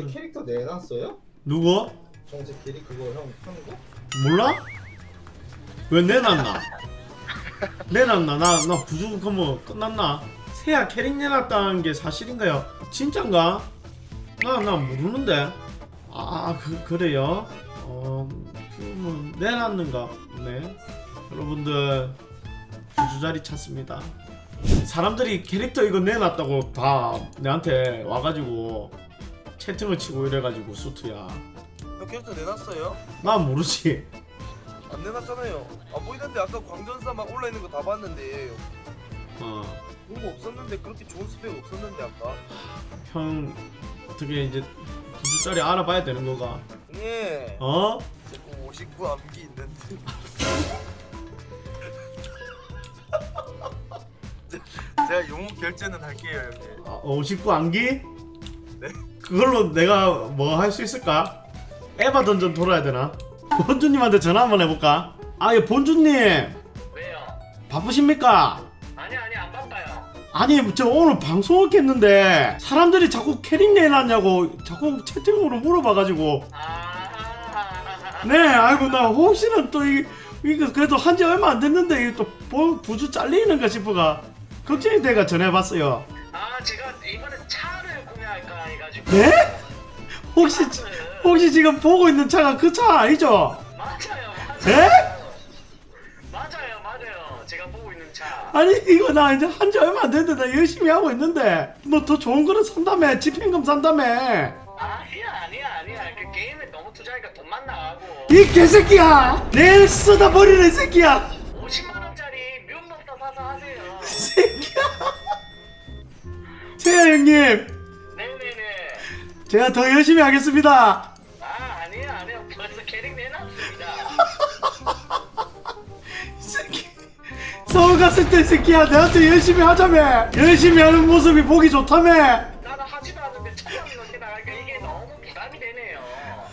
근데 캐릭터 내놨어요? 누구? 정색 캐릭 그거 형 하는 거? 몰라? 왜 내놨나? 내놨나? 나, 나 부주 그뭐 끝났나? 새야 캐릭 내놨다는 게 사실인가요? 진짠가? 나, 나 모르는데. 아, 그, 그래요? 어, 그, 뭐, 내놨는가? 네. 여러분들, 부주 자리 찾습니다. 사람들이 캐릭터 이거 내놨다고 다 내한테 와가지고 채팅을 치고 이래가지고 수트야. 형 캐릭터 내놨어요? 나 모르지. 안 내놨잖아요. 안 보이던데 아까 광전사 막 올라 있는 거 다 봤는데 어. 그런 거 없었는데 그렇게 좋은 스펙 없었는데 아까. 형 어떻게 이제 두 주짜리 알아봐야 되는 거가 예. 어? 자꾸 59 암기 있는데. 제- 제가 용 결제는 할게요 형님. 아, 59 안기? 네. 그걸로 내가 뭐 할 수 있을까? 에바 던전 돌아야 되나? 본주님한테 전화 한번 해볼까? 아 예 본주님 왜요? 바쁘십니까? 아니 아니 안 바빠요. 아니 저 오늘 방송을 켰는데 사람들이 자꾸 캐릭 내놨냐고 자꾸 채팅으로 물어봐가지고 아. 네 아이고 나 혹시나 또 이, 이거 그래도 한 지 얼마 안 됐는데 이게 또 보- 부주 잘리는가 싶어가 걱정이 돼가 전해봤어요 아 제가 이번에 차 를 구매할까 해가지고. 네? 혹시 혹시 지금 보고 있는 차가 그 차 아니죠? 맞아요 맞아요. 에? 맞아요 맞아요. 제가 보고 있는 차. 아니 이거 나 이제 한 지 얼마 안 됐는데 나 열심히 하고 있는데 뭐 더 좋은 거를 산다며 집행금 산다며 아니야 아니야 아니야. 그 게임에 너무 투자하니까 돈만 나가고. 이 개새끼야 내 쓰다 버리는 이 새끼야 50만 원짜리 면목사 사서 하세요. 이 새끼야 세야 형님. 제가 더 열심히 하겠습니다 아 아니야 아니야 벌써 캐릭 내놨습니다. 이 새끼 서울 갔을 때이 새끼야 내한테 열심히 하자며 열심히 하는 모습이 보기 좋다며 나는 하지도 않는데 천명이 넘게 나가니까 이게 너무 부담이 되네요.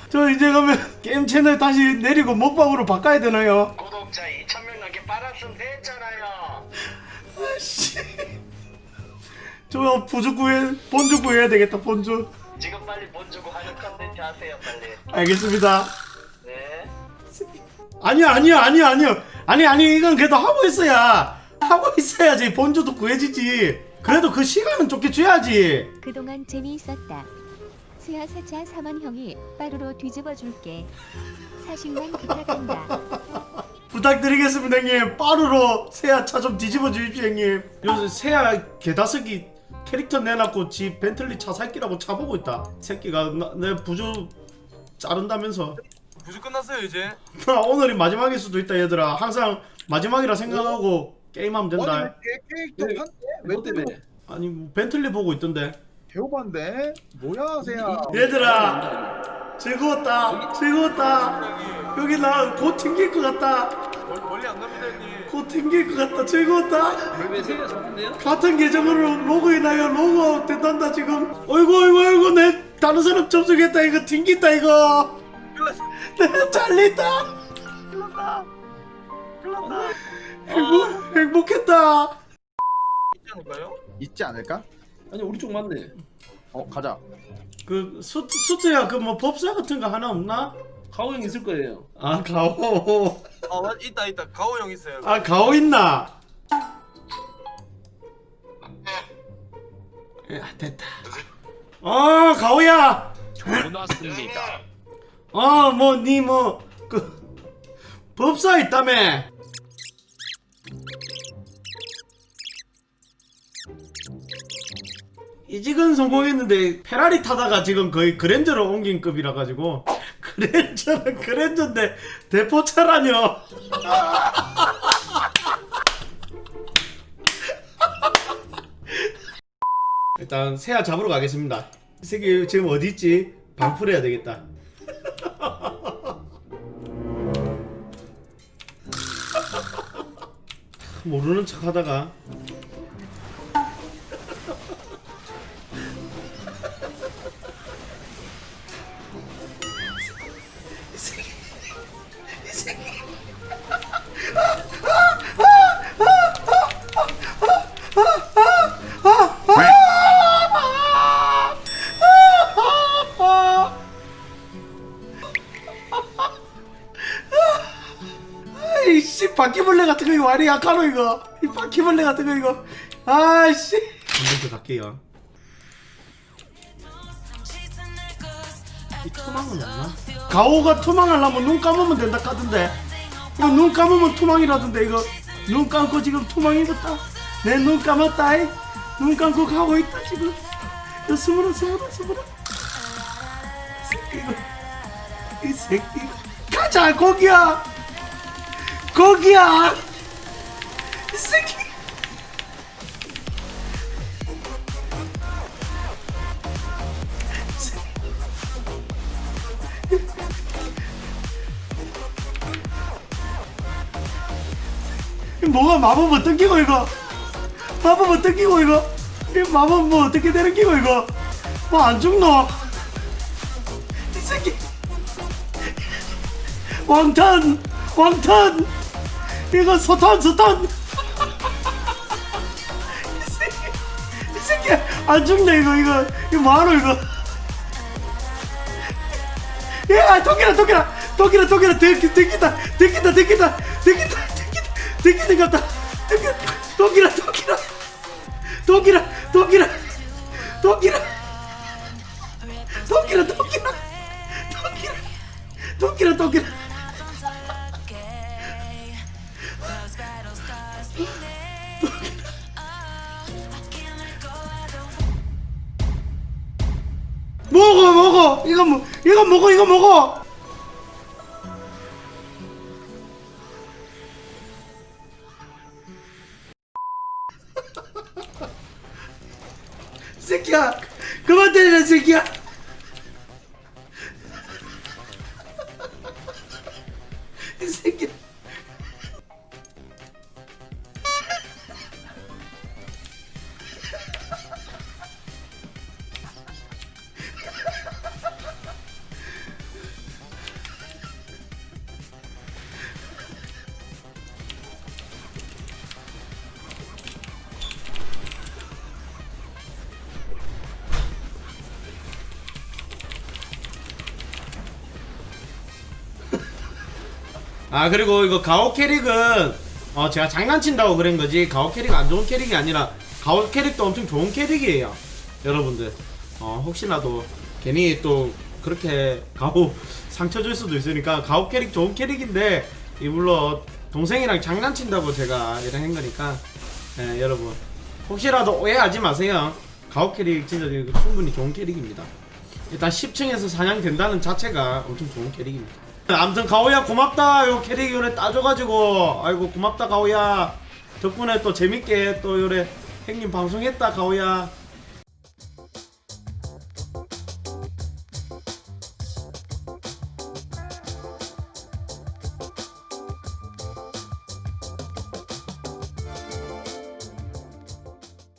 저 이제 그러면 게임 채널 다시 내리고 먹방으로 바꿔야 되나요? 구독자 2,000명 넘게 빨았으면 됐잖아요. 아씨 저 부주 구해 본주 구 해야 되겠다 본주 지금 빨리 돈 주고 하는 컨텐츠 하세요 빨리. 알겠습니다 네. 아니야 아니야 아니야 아니야 아니 아니 이건 그래도 하고 있어야 하고 있어야지 본주도 구해지지 그래도 그 시간은 쫓겨 줘야지 그동안 재미있었다. 수야 사차 3원 형이 빠르로 뒤집어 줄게. 사식만 부탁한다. 부탁드리겠습니다 형님 빠르로 새야 차 좀 뒤집어 주십시오 형님 요새 새야 개다섯기 캐릭터 내놨고 지 벤틀리 차 살기라고 차 보고 있다. 새끼가 나, 내 부주 자른다면서. 부주 끝났어요 이제. 나 오늘이 마지막일 수도 있다 얘들아. 항상 마지막이라 생각하고 게임하면 된다. 아니 왜 캐릭터 판대? 왜 때문에? 아니 뭐 벤틀리 보고 있던데. 배우반데? 뭐야 세야? 얘들아! 즐거웠다. 즐거웠다. 여기 나 곧 튕길 것 같다. 멀, 멀리 안 갑니다 형님. 곧 튕길 것 같다 즐거웠다 왜? 같은 계정으로 로그인하여 로그아웃 된단다 지금 어이구 어이구 어이구 내 다른 사람 접속했다 이거 튕긴다 이거 내 잘린다 행복, 행복했다 있지 않을까요? 있지 않을까? 아니 우리 쪽 맞네. 어 가자. 그 수, 수트야 그 뭐 법사 같은 거 하나 없나? 가오 형 있을 거예요. 아 가오 아 맞- 있다 있다 가오 형 있어요. 아 가오 있나? 야 됐다 어 가오야 고맙습니다. 어뭐니뭐그 법사 있다며 이직은 성공했는데 페라리 타다가 지금 거의 그랜저로 옮긴 급이라 가지고 그랜저는 그랜저인데 대포차라뇨. 일단 새야 잡으러 가겠습니다. 이 새끼 지금 어디 있지? 방풀해야 되겠다. 모르는 척 하다가 바퀴벌레 같은 거 이거 와리 약하노 이거. 이 바퀴벌레 같은 거 이거. 아씨. 더 갈게요? 이 투망은 없나? 가오가 투망하려면 눈 감으면 된다 까던데. 이거 눈 감으면 투망이라던데 이거. 눈 감고 지금 투망 입었다 내 눈 감았다 이. 눈 감고 가고 있다 지금. 야 스물어 스물어 스물어. 이 새끼 이거 이 새끼 이거. 가자 거기야 거기야. 이 새끼. 이 뭐가 마법 어떤 끼고 이거? 마법 어떤 끼고 이거? 이 마법 뭐 어떻게 되는 끼고 이거? 뭐 안 죽노? 이 새끼. 왕탄 왕탄 이거 소탄 소탄. 이 새끼 이 새끼 안 죽네 이거 이거. 이거 뭐하노 이거? 야 토끼라 토끼라. 토끼라 토끼라. 들기 들기다 들기다 들기다. 들기다 들기다 들기는 같다. 토끼라 토끼라. 토끼라 토끼라. 토끼라. 토끼라 토끼라. 토끼라 토끼라 토끼라 이거 먹어 이거 먹어! 새끼야 그만 때리라 새끼야 아 그리고 이거 가오 캐릭은 어 제가 장난친다고 그런 거지. 가오 캐릭 안 좋은 캐릭이 아니라 가오 캐릭도 엄청 좋은 캐릭이에요. 여러분들. 어 혹시나도 괜히 또 그렇게 가오 상처 줄 수도 있으니까 가오 캐릭 좋은 캐릭인데 이불로 동생이랑 장난친다고 제가 이런 한 거니까 예, 여러분. 혹시라도 오해하지 마세요. 가오 캐릭 진짜 충분히 좋은 캐릭입니다. 일단 10층에서 사냥 된다는 자체가 엄청 좋은 캐릭입니다. 아무튼 가오야 고맙다. 요 캐릭 요래 따줘가지고 아이고 고맙다 가오야. 덕분에 또 재밌게 또 요래 형님 방송했다 가오야.